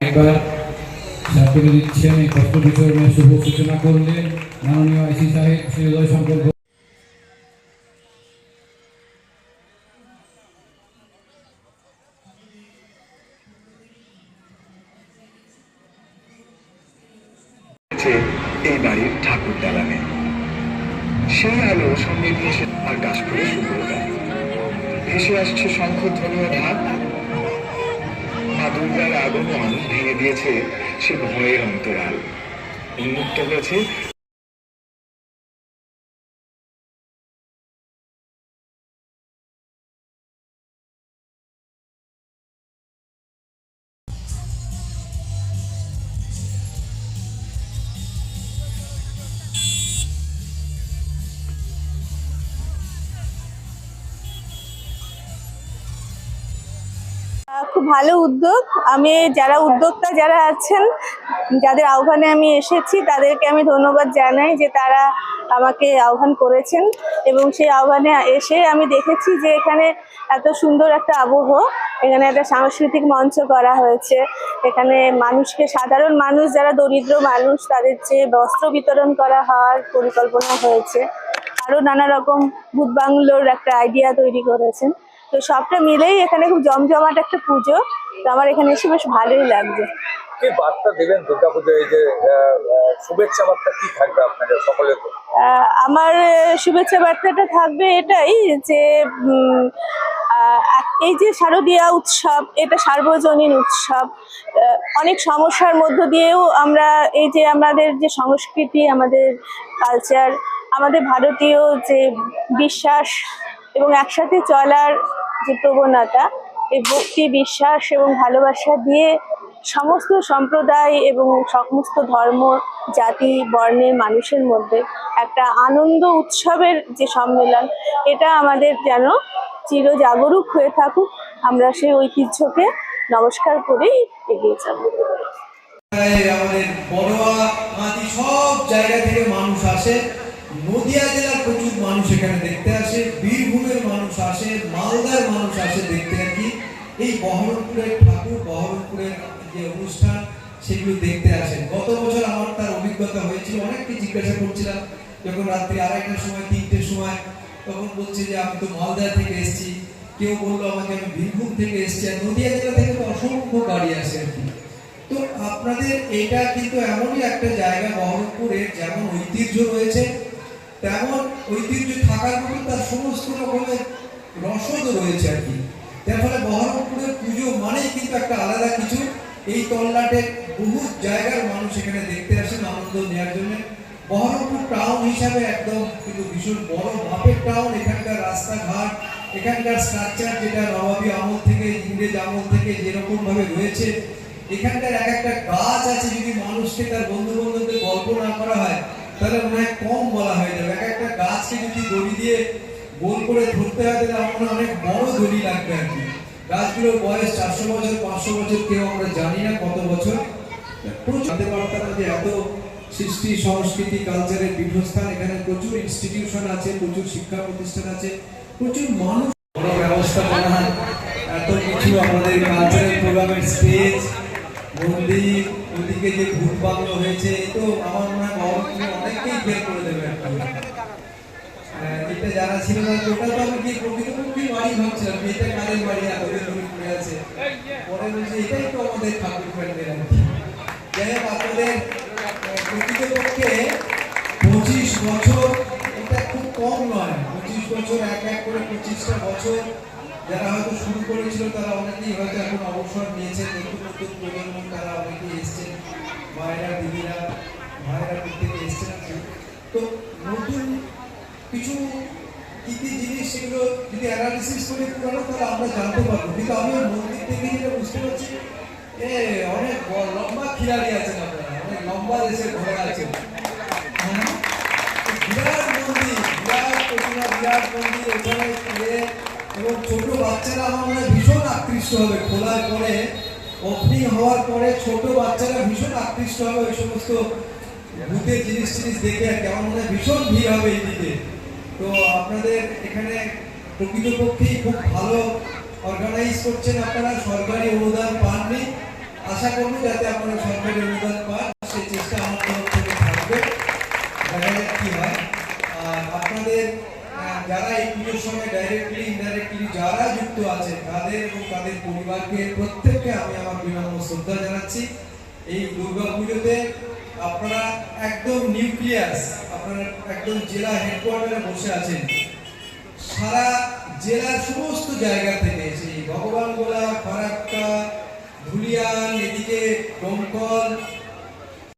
একবার সার্টিফিকেট দিচ্ছেন, এই কষ্ট বিতরণের শুভ সূচনা করলেন মাননীয় আইসি সাহেব শ্রী উদয় শঙ্কর ঘোষ। আছে এই বাড়ির ঠাকুর দালানে। সেই আলো সঙ্গে ভেসে আর গাছপুরে শুভ্রতা ভেসে আসছে শঙ্খ ধ্বনীয় ঢাক। মা দুর্গার আগমন ভেঙে দিয়েছে সে ভয়ের অন্তরাল। উন্মুক্ত হয়েছে খুব ভালো উদ্যোগ। আমি যারা উদ্যোক্তা যারা আছেন, যাদের আহ্বানে আমি এসেছি, তাদেরকে আমি ধন্যবাদ জানাই যে তারা আমাকে আহ্বান করেছেন। এবং সেই আহ্বানে এসে আমি দেখেছি যে এখানে এত সুন্দর একটা আবহ এখানে একটা সাংস্কৃতিক মঞ্চ করা হয়েছে। এখানে মানুষকে, সাধারণ মানুষ, যারা দরিদ্র মানুষ, তাদের যে বস্ত্র বিতরণ করা হওয়ার পরিকল্পনা হয়েছে। আরও নানা রকম ভূত বাংলোর একটা আইডিয়া তৈরি করেছেন। তো সবটা মিলেই এখানে খুব জমজমাট একটা পুজো। তো আমার এখানে এসে বেশ ভালোই লাগছে। কি বার্তা দেবেন দুর্গাপুজো এই যে আহ, আহ, শুভেচ্ছা বার্তা কি থাকবে আপনাদের সকলের আমার শুভেচ্ছা বার্তাটা থাকবে এটাই যে এই যে শারদীয়া উৎসব এটা সার্বজনীন উৎসব অনেক সমস্যার মধ্য দিয়েও আমরা এই যে আমাদের যে সংস্কৃতি আমাদের কালচার আমাদের ভারতীয় যে বিশ্বাস এবং একসাথে চলার যে প্রবণতা, এই ভক্তি, বিশ্বাস এবং ভালোবাসা দিয়ে সমস্ত সম্প্রদায় এবং সমস্ত ধর্ম, জাতি বর্ণের মানুষের মধ্যে একটা আনন্দ উৎসবের যে সম্মেলন, এটা আমাদের যেন চিরজাগরুক হয়ে থাকুক। আমরা সেই ঐতিহ্যকে নমস্কার করেই এগিয়ে যাব। মানুষ আসে। নদিয়া জেলার প্রচুর মানুষ এখানে দেখতে আসে। বীরভূমের আসে মালদার মানুষ আসে দেখতে আর কি। এই বহরমপুরের ঠাকুর, বহরমপুরের যে অনুষ্ঠান, সেগুলো দেখতে আসেন। গত বছর আমার তার অভিজ্ঞতা হয়েছিল, অনেককে জিজ্ঞাসা করছিলাম, যখন রাত্রি আড়াইটার সময়, তিনটের সময়, তখন বলছে যে, আমি তো মালদা থেকে এসেছি। কেউ বলল, আমাকে আমি বীরভূম থেকে এসেছি। আর নদিয়া জেলা থেকে তো অসংখ্য গাড়ি আসে আর কি। তো আপনাদের এটা কিন্তু এমনই একটা জায়গা বহরমপুরে যেমন ঐতিহ্য রয়েছে, তেমন ঐতিহ্য থাকার মতো তার সমস্ত রকমের রসদও রয়েছে আর কি। যার ফলে বহরমপুরের পুজো মানেই কিন্তু একটা আলাদা কিছু। এই তল্লাটে বহু জায়গার মানুষ এখানে দেখতে আসেন, আনন্দ নেওয়ার জন্য। বহরমপুর টাউন হিসাবে একদম কিন্তু ভীষণ বড় মাপের টাউন এখানকার রাস্তাঘাট, এখানকার স্ট্রাকচার যেটা নবাবী আমল থেকে ইংরেজ আমল থেকে যেরকমভাবে রয়েছে। এখানকার এক একটা গাছ আছে, যদি মানুষকে তার বন্ধু বান্ধবদের গল্প না করা হয়, তাহলে মনে হয় কম বলা হয়ে যাবে। এক একটা গাছকে যদি দড়ি দিয়ে গোল করে ধরতে হয় তাহলে আমার অনেক বড় দড়ি লাগবে আর কি গাছগুলোর বয়স চারশো বছর, পাঁচশো বছর, কেউ আমরা জানি না কত বছর জানতে পারতাম যে এত সৃষ্টি, সংস্কৃতি কালচারের পীঠস্থান এখানে প্রচুর ইনস্টিটিউশন আছে, প্রচুর শিক্ষা প্রতিষ্ঠান আছে, প্রচুর মানুষ বড় ব্যবস্থাপনা এত কিছু আমাদের কালচারাল প্রোগ্রামের স্টেজ মন্দির, ওদিকে যে ভূত বাংলো হয়েছে তো আমার মনে হয় অনেককেই ফেল করে। আহ, যারা ছিল না ওটা তো আমি কি প্রকৃতপক্ষে বাড়ি ভাবছিলাম এটা কাদের বাড়ি এতদিন ধরে পড়ে আছে। পরে বলছি এটাই তো আমাদের ঠাকুর প্যান্ডেল আর কি যাই হোক আপনাদের প্রকৃতপক্ষে পঁচিশ বছর এটা খুব কম নয়। পঁচিশ বছর এক এক করে পঁচিশটা বছর যারা হয়তো শুরু করেছিল তারা অনেকেই হয়তো এখন অবসর নিয়েছেন নতুন নতুন প্রজন্ম তারা অনেকেই এসছেন। মায়েরা দিদিরা ভাইরা প্রত্যেকে এসছেন আর কি। তো নতুন কিছু কি কি জিনিস সেগুলো যদি অ্যানালিসিস করে পুরানো তাহলে আমরা জানতে পারব? কিন্তু আমি মন্দির থেকে যেটা বুঝতে পারছি, এ, অনেক লম্বা খিলাড়ি আছেন আপনারা, অনেক লম্বা দেশের ঘোড়া আছেন হ্যাঁ? ছোট বাচ্চারা ভীষণ আকৃষ্ট হবে। খোলার পরে ওপেনিং হওয়ার পরে ছোট বাচ্চারা ভীষণ আকৃষ্ট হবে ওই সমস্ত জিনিস দেখে, আর কি ভীষণ ভিড় হবে এই দিকে। তো আপনাদের এখানে প্রকৃতপক্ষেই খুব ভালো অর্গানাইজ করছেন আপনারা, সরকারি অনুদান পাননি। আশা করব যাতে আপনারা সরকারি অনুদান পান, সেই চেষ্টা আমার থেকে থাকবে। দেখা যাক কি হয়। আর আপনাদের যারা এই পুজোর সঙ্গে ডাইরেক্টলি ইনডাইরেক্টলি যারা যুক্ত আছেন, তাদের এবং তাদের পরিবারকে প্রত্যেককে আমি আমার বিনম্র শ্রদ্ধা জানাচ্ছি। এই দুর্গা পুজোতে আপনারা একদম নিউক্লিয়াস, আপনারা একদম জেলা হেডকোয়ার্টারে বসে আছেন। সারা জেলার সমস্ত জায়গা থেকে সেই ভগবানগোলা ফারাক্কা, ধুলিয়ান, এদিকে দমকল